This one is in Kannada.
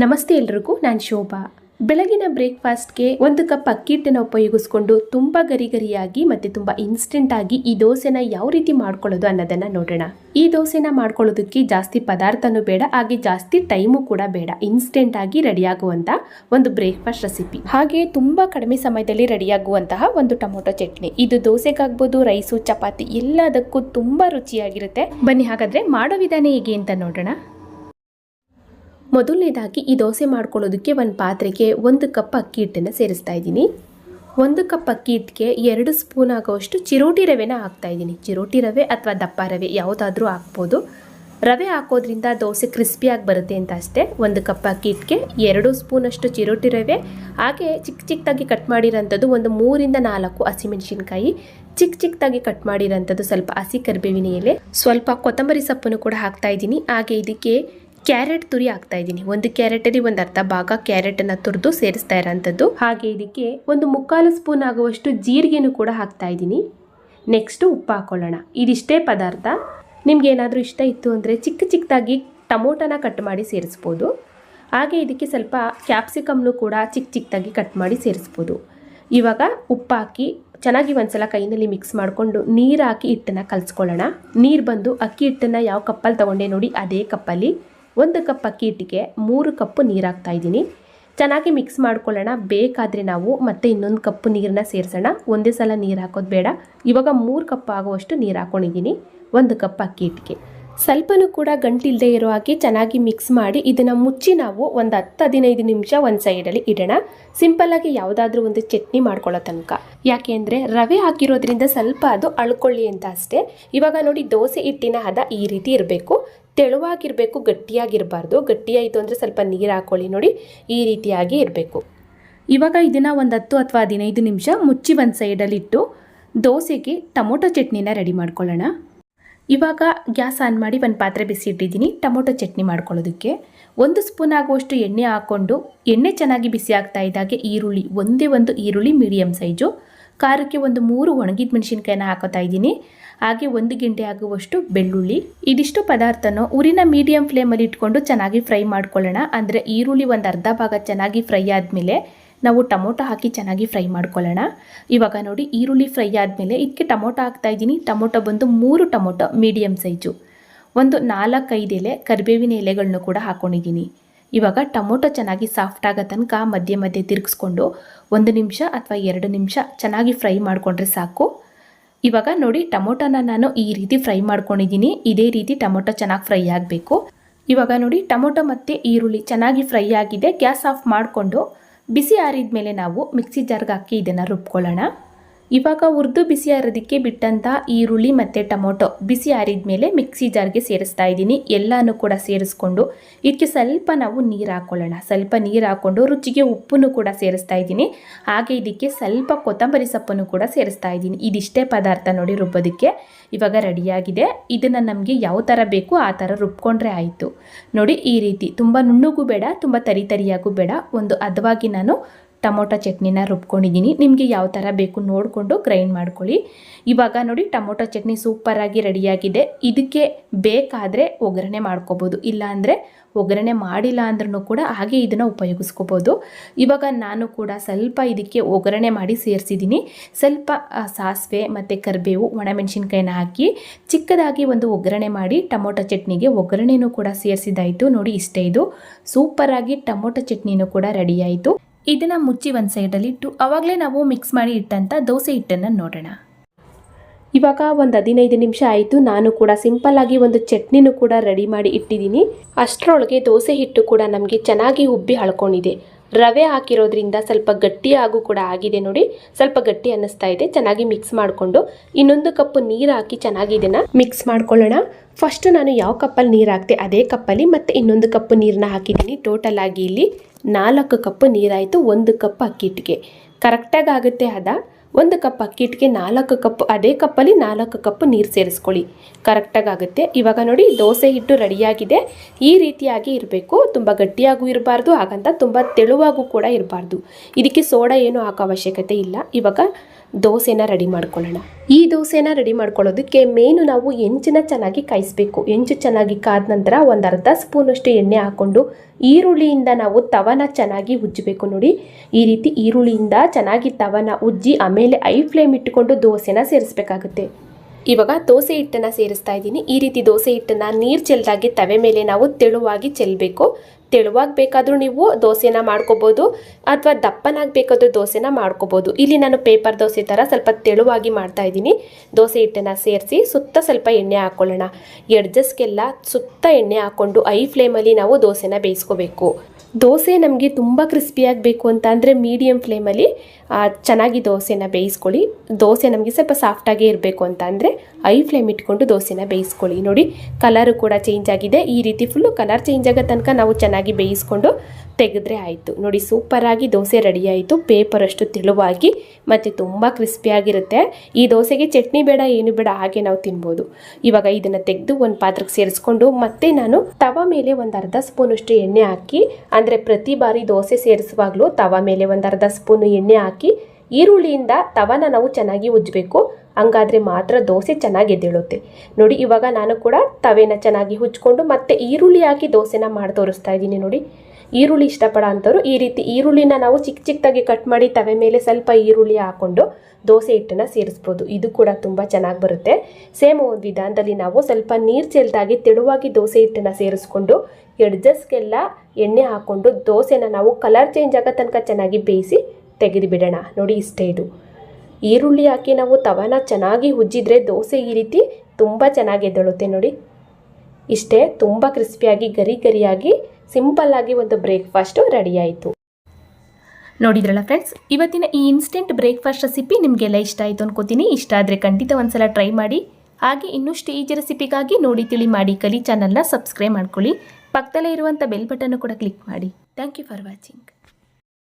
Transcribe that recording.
ನಮಸ್ತೆ ಎಲ್ರಿಗೂ, ನಾನು ಶೋಭಾ. ಬೆಳಗಿನ ಬ್ರೇಕ್ಫಾಸ್ಟ್ಗೆ ಒಂದು ಕಪ್ ಅಕ್ಕಿ ಹಿಟ್ಟನ್ನು ಉಪಯೋಗಿಸ್ಕೊಂಡು ತುಂಬ ಗರಿ ಗರಿಯಾಗಿ ಮತ್ತು ತುಂಬ ಇನ್ಸ್ಟೆಂಟ್ ಆಗಿ ಈ ದೋಸೆನ ಯಾವ ರೀತಿ ಮಾಡ್ಕೊಳ್ಳೋದು ಅನ್ನೋದನ್ನ ನೋಡೋಣ. ಈ ದೋಸೆನ ಮಾಡ್ಕೊಳ್ಳೋದಕ್ಕೆ ಜಾಸ್ತಿ ಪದಾರ್ಥನೂ ಬೇಡ, ಹಾಗೆ ಜಾಸ್ತಿ ಟೈಮು ಕೂಡ ಬೇಡ. ಇನ್ಸ್ಟೆಂಟ್ ಆಗಿ ರೆಡಿಯಾಗುವಂಥ ಒಂದು ಬ್ರೇಕ್ಫಾಸ್ಟ್ ರೆಸಿಪಿ ಹಾಗೆ ತುಂಬ ಕಡಿಮೆ ಸಮಯದಲ್ಲಿ ರೆಡಿಯಾಗುವಂತಹ ಒಂದು ಟೊಮೊಟೊ ಚಟ್ನಿ. ಇದು ದೋಸೆಗಾಗ್ಬೋದು, ರೈಸು, ಚಪಾತಿ ಎಲ್ಲದಕ್ಕೂ ತುಂಬ ರುಚಿಯಾಗಿರುತ್ತೆ. ಬನ್ನಿ ಹಾಗಾದರೆ ಮಾಡೋ ವಿಧಾನ ಹೇಗೆ ಅಂತ ನೋಡೋಣ. ಮೊದಲನೇದಾಗಿ ಈ ದೋಸೆ ಮಾಡ್ಕೊಳ್ಳೋದಕ್ಕೆ ಒಂದು ಪಾತ್ರೆಗೆ ಒಂದು ಕಪ್ ಅಕ್ಕಿ ಹಿಟ್ಟನ್ನು ಸೇರಿಸ್ತಾ ಇದ್ದೀನಿ. ಒಂದು ಕಪ್ ಅಕ್ಕಿ ಹಿಟ್ಟಿಗೆ ಎರಡು ಸ್ಪೂನ್ ಆಗೋಷ್ಟು ಚಿರೋಟಿ ರವೆನ ಹಾಕ್ತಾ ಇದ್ದೀನಿ. ಚಿರೋಟಿ ರವೆ ಅಥವಾ ದಪ್ಪ ರವೆ ಯಾವುದಾದ್ರೂ ಹಾಕ್ಬೋದು. ರವೆ ಹಾಕೋದ್ರಿಂದ ದೋಸೆ ಕ್ರಿಸ್ಪಿಯಾಗಿ ಬರುತ್ತೆ ಅಂತ ಅಷ್ಟೇ. ಒಂದು ಕಪ್ ಅಕ್ಕಿ ಹಿಟ್ಟಿಗೆ ಎರಡು ಸ್ಪೂನಷ್ಟು ಚಿರೋಟಿ ರವೆ. ಹಾಗೆ ಚಿಕ್ಕ ಚಿಕ್ಕದಾಗಿ ಕಟ್ ಮಾಡಿರೋಂಥದ್ದು ಒಂದು ಮೂರಿಂದ ನಾಲ್ಕು ಹಸಿಮೆಣಸಿನ್ಕಾಯಿ. ಚಿಕ್ಕ ಚಿಕ್ಕದಾಗಿ ಕಟ್ ಮಾಡಿರೋಂಥದ್ದು ಸ್ವಲ್ಪ ಹಸಿ ಕರಿಬೇವಿನ ಎಲೆ. ಸ್ವಲ್ಪ ಕೊತ್ತಂಬರಿ ಸೊಪ್ಪನ್ನು ಕೂಡ ಹಾಕ್ತಾ ಇದ್ದೀನಿ. ಹಾಗೆ ಇದಕ್ಕೆ ಕ್ಯಾರೆಟ್ ತುರಿ ಹಾಕ್ತಾ ಇದ್ದೀನಿ. ಒಂದು ಕ್ಯಾರೆಟಲ್ಲಿ ಒಂದು ಅರ್ಧ ಭಾಗ ಕ್ಯಾರೆಟನ್ನು ತುರಿದು ಸೇರಿಸ್ತಾ ಇರೋಂಥದ್ದು. ಹಾಗೆ ಇದಕ್ಕೆ ಒಂದು ಮುಕ್ಕಾಲು ಸ್ಪೂನ್ ಆಗುವಷ್ಟು ಜೀರಿಗೆನೂ ಕೂಡ ಹಾಕ್ತಾ ಇದ್ದೀನಿ. ನೆಕ್ಸ್ಟು ಉಪ್ಪು ಹಾಕೊಳ್ಳೋಣ. ಇದಿಷ್ಟೇ ಪದಾರ್ಥ. ನಿಮ್ಗೆ ಏನಾದರೂ ಇಷ್ಟ ಇತ್ತು ಅಂದರೆ ಚಿಕ್ಕ ಚಿಕ್ಕದಾಗಿ ಟೊಮೊಟೊನ ಕಟ್ ಮಾಡಿ ಸೇರಿಸ್ಬೋದು. ಹಾಗೆ ಇದಕ್ಕೆ ಸ್ವಲ್ಪ ಕ್ಯಾಪ್ಸಿಕಮ್ನು ಕೂಡ ಚಿಕ್ಕ ಚಿಕ್ಕದಾಗಿ ಕಟ್ ಮಾಡಿ ಸೇರಿಸ್ಬೋದು. ಇವಾಗ ಉಪ್ಪು ಹಾಕಿ ಚೆನ್ನಾಗಿ ಒಂದ್ಸಲ ಕೈನಲ್ಲಿ ಮಿಕ್ಸ್ ಮಾಡಿಕೊಂಡು ನೀರು ಹಾಕಿ ಹಿಟ್ಟನ್ನು ಕಲಿಸ್ಕೊಳ್ಳೋಣ. ನೀರು ಬಂದು ಅಕ್ಕಿ ಹಿಟ್ಟನ್ನು ಯಾವ ಕಪ್ಪಲ್ಲಿ ತೊಗೊಂಡೆ ನೋಡಿ, ಅದೇ ಕಪ್ಪಲ್ಲಿ. ಒಂದು ಕಪ್ ಅಕ್ಕಿ ಹಿಟ್ಟಿಗೆ ಮೂರು ಕಪ್ಪು ನೀರು ಇದ್ದೀನಿ. ಚೆನ್ನಾಗಿ ಮಿಕ್ಸ್ ಮಾಡ್ಕೊಳ್ಳೋಣ. ಬೇಕಾದರೆ ನಾವು ಮತ್ತೆ ಇನ್ನೊಂದು ಕಪ್ಪು ನೀರನ್ನ ಸೇರಿಸೋಣ. ಒಂದೇ ಸಲ ನೀರು ಹಾಕೋದು ಬೇಡ. ಇವಾಗ ಮೂರು ಕಪ್ ಆಗುವಷ್ಟು ನೀರು ಹಾಕೊಂಡಿದ್ದೀನಿ. ಒಂದು ಕಪ್ ಅಕ್ಕಿ ಹಿಟ್ಟಿಗೆ. ಸ್ವಲ್ಪನೂ ಕೂಡ ಗಂಟಿಲ್ಲದೆ ಇರೋ ಹಾಗೆ ಚೆನ್ನಾಗಿ ಮಿಕ್ಸ್ ಮಾಡಿ ಇದನ್ನು ಮುಚ್ಚಿ ನಾವು ಒಂದು ಹತ್ತು ಹದಿನೈದು ನಿಮಿಷ ಒಂದು ಸೈಡಲ್ಲಿ ಇಡೋಣ. ಸಿಂಪಲ್ಲಾಗಿ ಯಾವುದಾದ್ರೂ ಒಂದು ಚಟ್ನಿ ಮಾಡ್ಕೊಳ್ಳೋ ತನಕ. ಯಾಕೆ ರವೆ ಹಾಕಿರೋದ್ರಿಂದ ಸ್ವಲ್ಪ ಅದು ಅಳ್ಕೊಳ್ಳಿ ಅಂತ ಅಷ್ಟೇ. ಇವಾಗ ನೋಡಿ ದೋಸೆ ಹಿಟ್ಟಿನ ಹದ ಈ ರೀತಿ ಇರಬೇಕು. ತೆಳುವಾಗಿರಬೇಕು, ಗಟ್ಟಿಯಾಗಿರಬಾರ್ದು. ಗಟ್ಟಿಯಾಯಿತು ಅಂದರೆ ಸ್ವಲ್ಪ ನೀರು ಹಾಕ್ಕೊಳ್ಳಿ ನೋಡಿ, ಈ ರೀತಿಯಾಗಿ ಇರಬೇಕು. ಇವಾಗ ಇದನ್ನು ಒಂದು ಹತ್ತು ಅಥವಾ ಹದಿನೈದು ನಿಮಿಷ ಮುಚ್ಚಿ ಒಂದು ಸೈಡಲ್ಲಿಟ್ಟು ದೋಸೆಗೆ ಟೊಮೊಟೊ ಚಟ್ನಿನ ರೆಡಿ ಮಾಡ್ಕೊಳ್ಳೋಣ. ಇವಾಗ ಗ್ಯಾಸ್ ಆನ್ ಮಾಡಿ ಒಂದು ಪಾತ್ರೆ ಬಿಸಿ ಇಟ್ಟಿದ್ದೀನಿ. ಟೊಮೊಟೊ ಚಟ್ನಿ ಮಾಡ್ಕೊಳ್ಳೋದಕ್ಕೆ ಒಂದು ಸ್ಪೂನ್ ಆಗುವಷ್ಟು ಎಣ್ಣೆ ಹಾಕ್ಕೊಂಡು ಎಣ್ಣೆ ಚೆನ್ನಾಗಿ ಬಿಸಿ ಆಗ್ತಾ ಇದ್ದಾಗೆ ಈರುಳ್ಳಿ, ಒಂದೇ ಒಂದು ಈರುಳ್ಳಿ ಮೀಡಿಯಮ್ ಸೈಜು. ಖಾರಕ್ಕೆ ಒಂದು ಮೂರು ಒಣಗಿದ ಮೆಣಸಿನ್ಕಾಯಿನ ಹಾಕೋತಾ ಇದ್ದೀನಿ. ಹಾಗೆ ಒಂದು ಗಿಂಡೆ ಆಗುವಷ್ಟು ಬೆಳ್ಳುಳ್ಳಿ. ಇದಿಷ್ಟು ಪದಾರ್ಥನ ಊರಿನ ಮೀಡಿಯಂ ಫ್ಲೇಮಲ್ಲಿ ಇಟ್ಕೊಂಡು ಚೆನ್ನಾಗಿ ಫ್ರೈ ಮಾಡ್ಕೊಳ್ಳೋಣ. ಅಂದರೆ ಈರುಳ್ಳಿ ಒಂದು ಅರ್ಧ ಭಾಗ ಚೆನ್ನಾಗಿ ಫ್ರೈ ಆದಮೇಲೆ ನಾವು ಟೊಮೊಟೊ ಹಾಕಿ ಚೆನ್ನಾಗಿ ಫ್ರೈ ಮಾಡ್ಕೊಳ್ಳೋಣ. ಇವಾಗ ನೋಡಿ, ಈರುಳ್ಳಿ ಫ್ರೈ ಆದಮೇಲೆ ಇದಕ್ಕೆ ಟೊಮೊಟೊ ಹಾಕ್ತಾ ಇದ್ದೀನಿ. ಟೊಮೊಟೊ ಬಂದು ಮೂರು ಟೊಮೊಟೊ ಮೀಡಿಯಮ್ ಸೈಜು ಒಂದು ನಾಲ್ಕೈದು ಎಲೆ ಕರಿಬೇವಿನ ಎಲೆಗಳನ್ನು ಕೂಡ ಹಾಕ್ಕೊಂಡಿದ್ದೀನಿ ಇವಾಗ ಟೊಮೊಟೊ ಚೆನ್ನಾಗಿ ಸಾಫ್ಟ್ ಆಗೋ ತನಕ ಮಧ್ಯೆ ಮಧ್ಯೆ ತಿರುಗಿಸ್ಕೊಂಡು ಒಂದು ನಿಮಿಷ ಅಥವಾ ಎರಡು ನಿಮಿಷ ಚೆನ್ನಾಗಿ ಫ್ರೈ ಮಾಡಿಕೊಂಡ್ರೆ ಸಾಕು. ಇವಾಗ ನೋಡಿ ಟೊಮೊಟೊನ ನಾನು ಈ ರೀತಿ ಫ್ರೈ ಮಾಡ್ಕೊಂಡಿದ್ದೀನಿ. ಇದೇ ರೀತಿ ಟೊಮೊಟೊ ಚೆನ್ನಾಗಿ ಫ್ರೈ ಆಗಬೇಕು. ಇವಾಗ ನೋಡಿ ಟೊಮೊಟೊ ಮತ್ತು ಈರುಳ್ಳಿ ಚೆನ್ನಾಗಿ ಫ್ರೈ ಆಗಿದೆ. ಗ್ಯಾಸ್ ಆಫ್ ಮಾಡಿಕೊಂಡು ಬಿಸಿ ಆರಿದ ಮೇಲೆ ನಾವು ಮಿಕ್ಸಿ ಜಾರ್ಗೆ ಹಾಕಿ ಇದನ್ನು ರುಬ್ಕೊಳ್ಳೋಣ. ಇವಾಗ ಉರ್ದು ಬಿಸಿ ಆರೋದಕ್ಕೆ ಬಿಟ್ಟಂಥ ಈರುಳ್ಳಿ ಮತ್ತು ಟೊಮೊಟೊ ಬಿಸಿ ಆರಿದ ಮೇಲೆ ಮಿಕ್ಸಿ ಜಾರ್ಗೆ ಸೇರಿಸ್ತಾ ಇದ್ದೀನಿ. ಎಲ್ಲನೂ ಕೂಡ ಸೇರಿಸ್ಕೊಂಡು ಇದಕ್ಕೆ ಸ್ವಲ್ಪ ನಾವು ನೀರು ಹಾಕ್ಕೊಳ್ಳೋಣ ಸ್ವಲ್ಪ ನೀರು ಹಾಕ್ಕೊಂಡು ರುಚಿಗೆ ಉಪ್ಪನ್ನು ಕೂಡ ಸೇರಿಸ್ತಾ ಇದ್ದೀನಿ. ಹಾಗೆ ಇದಕ್ಕೆ ಸ್ವಲ್ಪ ಕೊತ್ತಂಬರಿ ಸೊಪ್ಪನ್ನು ಕೂಡ ಸೇರಿಸ್ತಾ ಇದ್ದೀನಿ. ಇದಿಷ್ಟೇ ಪದಾರ್ಥ ನೋಡಿ ರುಬ್ಬೋದಕ್ಕೆ. ಇವಾಗ ರೆಡಿಯಾಗಿದೆ. ಇದನ್ನು ನಮಗೆ ಯಾವ ಥರ ಬೇಕು ಆ ಥರ ರುಬ್ಕೊಂಡ್ರೆ ಆಯಿತು. ನೋಡಿ ಈ ರೀತಿ. ತುಂಬ ನುಣ್ಣಗೂ ಬೇಡ, ತುಂಬ ತರಿ ತರಿಯಾಗೂ ಬೇಡ. ಒಂದು ಹದವಾಗಿ ನಾನು ಟೊಮೊಟೊ ಚಟ್ನಿನ ರುಬ್ಕೊಂಡಿದ್ದೀನಿ. ನಿಮಗೆ ಯಾವ ಥರ ಬೇಕು ನೋಡಿಕೊಂಡು ಗ್ರೈಂಡ್ ಮಾಡ್ಕೊಳ್ಳಿ. ಇವಾಗ ನೋಡಿ ಟೊಮೊಟೊ ಚಟ್ನಿ ಸೂಪರಾಗಿ ರೆಡಿಯಾಗಿದೆ ಇದಕ್ಕೆ ಬೇಕಾದರೆ ಒಗ್ಗರಣೆ ಮಾಡ್ಕೋಬೋದು. ಇಲ್ಲಾಂದರೆ ಒಗ್ಗರಣೆ ಮಾಡಿಲ್ಲ ಅಂದ್ರೂ ಕೂಡ ಹಾಗೆ ಇದನ್ನು ಉಪಯೋಗಿಸ್ಕೋಬೋದು. ಇವಾಗ ನಾನು ಕೂಡ ಸ್ವಲ್ಪ ಇದಕ್ಕೆ ಒಗ್ಗರಣೆ ಮಾಡಿ ಸೇರಿಸಿದ್ದೀನಿ. ಸ್ವಲ್ಪ ಸಾಸಿವೆ ಮತ್ತು ಕರಿಬೇವು, ಒಣಮೆಣಸಿನ್ಕಾಯಿನ ಹಾಕಿ ಚಿಕ್ಕದಾಗಿ ಒಂದು ಒಗ್ಗರಣೆ ಮಾಡಿ ಟೊಮೊಟೊ ಚಟ್ನಿಗೆ ಒಗ್ಗರಣೆನೂ ಕೂಡ ಸೇರಿಸಿದಾಯಿತು ನೋಡಿ ಇಷ್ಟೇ ಇದು. ಸೂಪರಾಗಿ ಟೊಮೊಟೊ ಚಟ್ನಿನೂ ಕೂಡ ರೆಡಿಯಾಯಿತು ಇದನ್ನು ಮುಚ್ಚಿ ಒಂದು ಸೈಡಲ್ಲಿಟ್ಟು ಆವಾಗಲೇ ನಾವು ಮಿಕ್ಸ್ ಮಾಡಿ ಇಟ್ಟಂಥ ದೋಸೆ ಹಿಟ್ಟನ್ನು ನೋಡೋಣ. ಇವಾಗ ಒಂದು ಹದಿನೈದು ನಿಮಿಷ ಆಯಿತು. ನಾನು ಕೂಡ ಸಿಂಪಲ್ಲಾಗಿ ಒಂದು ಚಟ್ನಿನೂ ಕೂಡ ರೆಡಿ ಮಾಡಿ ಇಟ್ಟಿದ್ದೀನಿ. ಅಷ್ಟರೊಳಗೆ ದೋಸೆ ಹಿಟ್ಟು ಕೂಡ ನಮಗೆ ಚೆನ್ನಾಗಿ ಉಬ್ಬಿ ಹಳ್ಕೊಂಡಿದೆ ರವೆ ಹಾಕಿರೋದ್ರಿಂದ ಸ್ವಲ್ಪ ಗಟ್ಟಿಯಾಗೂ ಕೂಡ ಆಗಿದೆ ನೋಡಿ. ಸ್ವಲ್ಪ ಗಟ್ಟಿ ಅನ್ನಿಸ್ತಾ ಇದೆ. ಚೆನ್ನಾಗಿ ಮಿಕ್ಸ್ ಮಾಡಿಕೊಂಡು ಇನ್ನೊಂದು ಕಪ್ ನೀರು ಹಾಕಿ ಚೆನ್ನಾಗಿ ಇದನ್ನು ಮಿಕ್ಸ್ ಮಾಡ್ಕೊಳ್ಳೋಣ. ಫಸ್ಟ್ ನಾನು ಯಾವ ಕಪ್ಪಲ್ಲಿ ನೀರು ಹಾಕ್ತೆ ಅದೇ ಕಪ್ಪಲ್ಲಿ ಮತ್ತು ಇನ್ನೊಂದು ಕಪ್ ನೀರನ್ನ ಹಾಕಿದ್ದೀನಿ. ಟೋಟಲ್ ಆಗಿ ಇಲ್ಲಿ ನಾಲ್ಕು ಕಪ್ ನೀರಾಯಿತು ಒಂದು ಕಪ್ ಅಕ್ಕಿಟ್ಟಿಗೆ ಕರೆಕ್ಟಾಗಿ ಆಗುತ್ತೆ ಅದ ಒಂದು ಕಪ್ ಅಕ್ಕಿ ಇಟ್ಟಿಗೆ ನಾಲ್ಕು ಕಪ್, ಅದೇ ಕಪ್ಪಲ್ಲಿ ನಾಲ್ಕು ಕಪ್ ನೀರು ಸೇರಿಸ್ಕೊಳ್ಳಿ. ಕರೆಕ್ಟಾಗಿ ಆಗುತ್ತೆ ಇವಾಗ ನೋಡಿ, ದೋಸೆ ಹಿಟ್ಟು ರೆಡಿಯಾಗಿದೆ. ಈ ರೀತಿಯಾಗಿ ಇರಬೇಕು. ತುಂಬ ಗಟ್ಟಿಯಾಗೂ ಇರಬಾರ್ದು, ಹಾಗಂತ ತುಂಬ ತೆಳುವಾಗೂ ಕೂಡ ಇರಬಾರ್ದು. ಇದಕ್ಕೆ ಸೋಡಾ ಏನು ಹಾಕೋ ಅವಶ್ಯಕತೆ ಇಲ್ಲ. ಇವಾಗ ದೋಸೆನ ರೆಡಿ ಮಾಡ್ಕೊಳ್ಳೋಣ. ಈ ದೋಸೆನ ರೆಡಿ ಮಾಡ್ಕೊಳ್ಳೋದಕ್ಕೆ ಮೇನು ನಾವು ಹೆಂಚನ್ನ ಚೆನ್ನಾಗಿ ಕಾಯಿಸ್ಬೇಕು. ಹೆಂಚು ಚೆನ್ನಾಗಿ ಕಾದ ನಂತರ ಒಂದು ಅರ್ಧ ಸ್ಪೂನಷ್ಟು ಎಣ್ಣೆ ಹಾಕ್ಕೊಂಡು ಈರುಳ್ಳಿಯಿಂದ ನಾವು ತವನ ಚೆನ್ನಾಗಿ ಉಜ್ಜಬೇಕು ನೋಡಿ. ಈ ರೀತಿ ಈರುಳ್ಳಿಯಿಂದ ಚೆನ್ನಾಗಿ ತವನ ಉಜ್ಜಿ ಆಮೇಲೆ ಐ ಫ್ಲೇಮ್ ಇಟ್ಟುಕೊಂಡು ದೋಸೆನ ಸೇರಿಸ್ಬೇಕಾಗುತ್ತೆ. ಇವಾಗ ದೋಸೆ ಹಿಟ್ಟನ್ನು ಸೇರಿಸ್ತಾ ಇದ್ದೀನಿ. ಈ ರೀತಿ ದೋಸೆ ಹಿಟ್ಟನ್ನು ನೀರು ಚೆಲ್ಲದಾಗಿ ತವೆ ಮೇಲೆ ನಾವು ತೆಳುವಾಗಿ ಚೆಲ್ಲಬೇಕು ತೆಳುವಾಗಿ ಬೇಕಾದರೂ ನೀವು ದೋಸೆನ ಮಾಡ್ಕೋಬೋದು ಅಥವಾ ದಪ್ಪನಾಗಿ ಬೇಕಾದರೂ ದೋಸೆನ ಮಾಡ್ಕೋಬೋದು. ಇಲ್ಲಿ ನಾನು ಪೇಪರ್ ದೋಸೆ ಥರ ಸ್ವಲ್ಪ ತೆಳುವಾಗಿ ಮಾಡ್ತಾ ಇದ್ದೀನಿ. ದೋಸೆ ಹಿಟ್ಟನ್ನು ಸೇರಿಸಿ ಸುತ್ತ ಸ್ವಲ್ಪ ಎಣ್ಣೆ ಹಾಕ್ಕೊಳ್ಳೋಣ ಎಡ್ಜಸ್ಗೆಲ್ಲ ಸುತ್ತ ಎಣ್ಣೆ ಹಾಕ್ಕೊಂಡು ಐ ಫ್ಲೇಮಲ್ಲಿ ನಾವು ದೋಸೆನ ಬೇಯಿಸ್ಕೋಬೇಕು. ದೋಸೆ ನಮಗೆ ತುಂಬ ಕ್ರಿಸ್ಪಿಯಾಗಿ ಬೇಕು ಅಂತ ಅಂದರೆ ಮೀಡಿಯಮ್ ಫ್ಲೇಮಲ್ಲಿ ಚೆನ್ನಾಗಿ ದೋಸೆನ ಬೇಯಿಸ್ಕೊಳ್ಳಿ. ದೋಸೆ ನಮಗೆ ಸ್ವಲ್ಪ ಸಾಫ್ಟಾಗೇ ಇರಬೇಕು ಅಂತ ಅಂದರೆ ಐ ಫ್ಲೇಮ್ ಇಟ್ಕೊಂಡು ದೋಸೆನ ಬೇಯಿಸ್ಕೊಳ್ಳಿ. ನೋಡಿ, ಕಲರು ಕೂಡ ಚೇಂಜ್ ಆಗಿದೆ. ಈ ರೀತಿ ಫುಲ್ಲು ಕಲರ್ ಚೇಂಜ್ ಆಗೋ ತನಕ ನಾವು ಚೆನ್ನಾಗಿ ಬೇಯಿಸ್ಕೊಂಡು ತೆಗೆದ್ರೆ ಆಯಿತು. ನೋಡಿ, ಸೂಪರಾಗಿ ದೋಸೆ ರೆಡಿ ಆಯಿತು ಪೇಪರ್ ಅಷ್ಟು ತೆಳುವಾಗಿ ಮತ್ತು ತುಂಬ ಕ್ರಿಸ್ಪಿಯಾಗಿರುತ್ತೆ ಈ ದೋಸೆಗೆ ಚಟ್ನಿ ಬೇಡ, ಏನು ಬೇಡ, ಹಾಗೆ ನಾವು ತಿನ್ಬೋದು. ಇವಾಗ ಇದನ್ನು ತೆಗೆದು ಒಂದು ಪಾತ್ರಕ್ಕೆ ಸೇರಿಸ್ಕೊಂಡು ಮತ್ತೆ ನಾನು ತವ ಮೇಲೆ ಒಂದು ಅರ್ಧ ಸ್ಪೂನಷ್ಟು ಎಣ್ಣೆ ಹಾಕಿ, ಅಂದರೆ ಪ್ರತಿ ಬಾರಿ ದೋಸೆ ಸೇರಿಸುವಾಗಲೂ ತವ ಮೇಲೆ ಒಂದು ಅರ್ಧ ಸ್ಪೂನು ಎಣ್ಣೆ ಹಾಕಿ ಈರುಳ್ಳಿಯಿಂದ ತವನ ನಾವು ಚೆನ್ನಾಗಿ ಉಜ್ಜಬೇಕು. ಹಂಗಾದರೆ ಮಾತ್ರ ದೋಸೆ ಚೆನ್ನಾಗಿ ಎದ್ದೇಳುತ್ತೆ. ನೋಡಿ, ಇವಾಗ ನಾನು ಕೂಡ ತವೆನ ಚೆನ್ನಾಗಿ ಉಜ್ಕೊಂಡು ಮತ್ತೆ ಈರುಳ್ಳಿ ಹಾಕಿ ದೋಸೆನ ಮಾಡಿ ತೋರಿಸ್ತಾ ಇದ್ದೀನಿ ನೋಡಿ. ಈರುಳ್ಳಿ ಇಷ್ಟಪಡೋ ಅಂಥವ್ರು ಈ ರೀತಿ ಈರುಳ್ಳಿನ ನಾವು ಚಿಕ್ಕ ಚಿಕ್ಕದಾಗಿ ಕಟ್ ಮಾಡಿ ತವೆ ಮೇಲೆ ಸ್ವಲ್ಪ ಈರುಳ್ಳಿ ಹಾಕ್ಕೊಂಡು ದೋಸೆ ಹಿಟ್ಟನ್ನು ಸೇರಿಸ್ಬೋದು. ಇದು ಕೂಡ ತುಂಬ ಚೆನ್ನಾಗಿ ಬರುತ್ತೆ. ಸೇಮ್ ಒಂದು ವಿಧಾನದಲ್ಲಿ ನಾವು ಸ್ವಲ್ಪ ನೀರು ಚೆಲ್ದಾಗಿ ತೆಳುವಾಗಿ ದೋಸೆ ಹಿಟ್ಟನ್ನು ಸೇರಿಸ್ಕೊಂಡು ಎಡ್ಜಸ್ಗೆಲ್ಲ ಎಣ್ಣೆ ಹಾಕ್ಕೊಂಡು ದೋಸೆನ ನಾವು ಕಲರ್ ಚೇಂಜ್ ಆಗೋ ತನಕ ಚೆನ್ನಾಗಿ ಬೇಯಿಸಿ ತೆಗೆದು ಬಿಡೋಣ ನೋಡಿ ಇಷ್ಟೇ ಇದು. ಈರುಳ್ಳಿ ಹಾಕಿ ನಾವು ತವನ ಚೆನ್ನಾಗಿ ಉಜ್ಜಿದ್ರೆ ದೋಸೆ ಈ ರೀತಿ ತುಂಬ ಚೆನ್ನಾಗಿ ಎದ್ದೊಳುತ್ತೆ ನೋಡಿ. ಇಷ್ಟೇ ತುಂಬ ಕ್ರಿಸ್ಪಿಯಾಗಿ, ಗರಿ ಗರಿಯಾಗಿ ಸಿಂಪಲ್ಲಾಗಿ ಒಂದು ಬ್ರೇಕ್ಫಾಸ್ಟು ರೆಡಿ ಆಯಿತು. ನೋಡಿದ್ರಲ್ಲ ಫ್ರೆಂಡ್ಸ್, ಇವತ್ತಿನ ಈ ಇನ್ಸ್ಟೆಂಟ್ ಬ್ರೇಕ್ಫಾಸ್ಟ್ ರೆಸಿಪಿ ನಿಮಗೆಲ್ಲ ಇಷ್ಟ ಆಯಿತು ಅನ್ಕೋತೀನಿ. ಇಷ್ಟ ಆದರೆ ಖಂಡಿತ ಒಂದ್ಸಲ ಟ್ರೈ ಮಾಡಿ. ಹಾಗೆ ಇನ್ನಷ್ಟು ಈಜಿ ರೆಸಿಪಿಗಾಗಿ ನೋಡಿ ತಿಳಿ ಮಾಡಿ. ಕಲಿ ಚಾನಲ್ನ ಸಬ್ಸ್ಕ್ರೈಬ್ ಮಾಡ್ಕೊಳ್ಳಿ. ಪಕ್ಕದಲ್ಲೇ ಇರುವಂಥ ಬೆಲ್ ಬಟನ್ನು ಕೂಡ ಕ್ಲಿಕ್ ಮಾಡಿ. Thank you for watching.